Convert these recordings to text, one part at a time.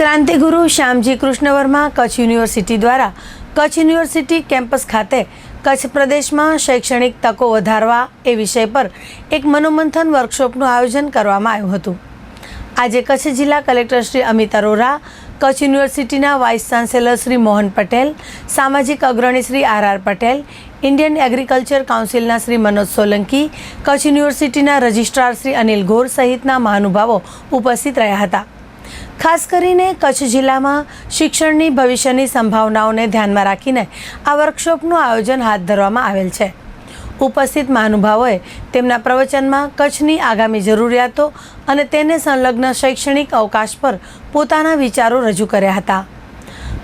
ક્રાંતિગુરુ Shyamji Krishna Varma Kutch university દ્વારા Kutch university campus ખાતે કચ્છ પ્રદેશમાં શૈક્ષણિક તકો વધારવા એ વિષય પર એક મનોમંથન વર્કશોપનું આયોજન કરવામાં આવ્યું હતું. આજે કચ્છ જિલ્લા કલેક્ટર શ્રી અમિત અરોરા, કચ્છ યુનિવર્સિટીના વાઇસ ચાન્સેલર શ્રી મોહન પટેલ, સામાજિક અગ્રણી Shri R R Patel, Indian agriculture કાઉન્સિલના Shri Manoj Solanki, Kutch યુનિવર્સિટીના રજિસ્ટ્રાર શ્રી અનિલ ગોર સહિતના મહાનુભાવો ઉપસ્થિત રહ્યા હતા. ખાસ કરીને કચ્છ જિલ્લામાં શિક્ષણની ભવિષ્યની સંભાવનાઓને ધ્યાનમાં રાખીને આ વર્કશોપનું આયોજન હાથ ધરવામાં આવેલ છે. ઉપસ્થિત મહાનુભાવોએ તેમના પ્રવચનમાં કચ્છની આગામી જરૂરિયાતો અને તેને સંલગ્ન શૈક્ષણિક અવકાશ પર પોતાના વિચારો રજૂ કર્યા હતા.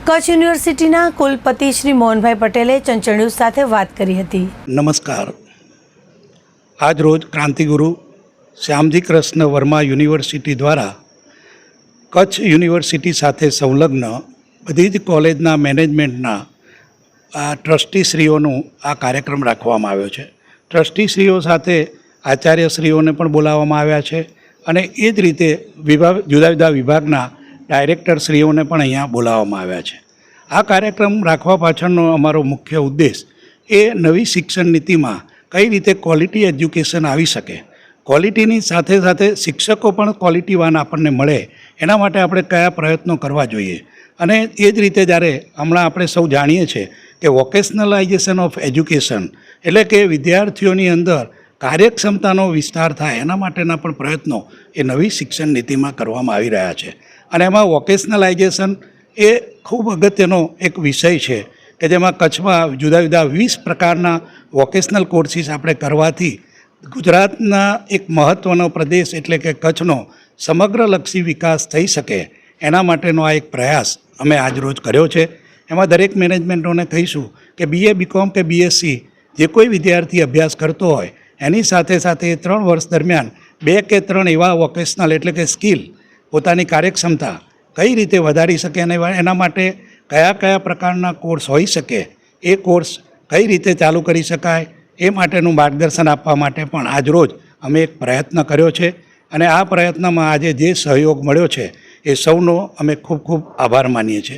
કચ્છ યુનિવર્સિટીના કુલપતિ શ્રી મોહનભાઈ પટેલે ચંચળ ન્યૂઝ સાથે વાત કરી હતી. નમસ્કાર. આજરોજ ક્રાંતિગુરુ શ્યામજી કૃષ્ણ વર્મા યુનિવર્સિટી દ્વારા કચ્છ યુનિવર્સિટી સાથે સંલગ્ન બધી જ કોલેજના મેનેજમેન્ટના આ ટ્રસ્ટીશ્રીઓનું આ કાર્યક્રમ રાખવામાં આવ્યો છે. ટ્રસ્ટીશ્રીઓ સાથે આચાર્યશ્રીઓને પણ બોલાવવામાં આવ્યા છે અને એ જ રીતે વિભાગ જુદા જુદા વિભાગના ડાયરેક્ટરશ્રીઓને પણ અહીંયા બોલાવવામાં આવ્યા છે. આ કાર્યક્રમ રાખવા પાછળનો અમારો મુખ્ય ઉદ્દેશ એ નવી શિક્ષણ નીતિમાં કઈ રીતે ક્વોલિટી એજ્યુકેશન આવી શકે ક્વોલિટીની સાથે સાથે શિક્ષકો પણ ક્વોલિટીવાન આપણને મળે, એના માટે આપણે કયા પ્રયત્નો કરવા જોઈએ? અને એ જ રીતે જ્યારે હમણાં આપણે સૌ જાણીએ છીએ કે વોકેશનલાઇઝેશન ઓફ એજ્યુકેશન એટલે કે વિદ્યાર્થીઓની અંદર કાર્યક્ષમતાનો વિસ્તાર થાય, એના માટેના પણ પ્રયત્નો એ નવી શિક્ષણ નીતિમાં કરવામાં આવી રહ્યા છે. અને એમાં વોકેશનલાઇઝેશન એ ખૂબ અગત્યનો એક વિષય છે કે જેમાં કચ્છમાં જુદા જુદા વીસ પ્રકારના વોકેશનલ કોર્સિસ આપણે કરવાથી ગુજરાતના એક મહત્ત્વનો પ્રદેશ એટલે કે કચ્છનો સમગ્રલક્ષી વિકાસ થઈ શકે એના માટેનો આ એક પ્રયાસ અમે આજરોજ કર્યો છે. એમાં દરેક મેનેજમેન્ટોને કહીશું કે બીએ બીકોમ કે બીએસસી જે કોઈ વિદ્યાર્થી અભ્યાસ કરતો હોય, એની સાથે સાથે ત્રણ વર્ષ દરમિયાન બે કે ત્રણ એવા વોકેશનલ એટલે કે સ્કિલ પોતાની કાર્યક્ષમતા કઈ રીતે વધારી શકે અને એના માટે કયા કયા પ્રકારના કોર્સ હોઈ શકે, એ કોર્સ કઈ રીતે ચાલુ કરી શકાય એ માટેનું માર્ગદર્શન આપવા માટે પણ આજરોજ અમે એક પ્રયત્ન કર્યો છે અને આ પ્રયત્નમાં આજે જે સહયોગ મળ્યો છે એ સૌનો અમે ખૂબ ખૂબ આભાર માનીએ છીએ.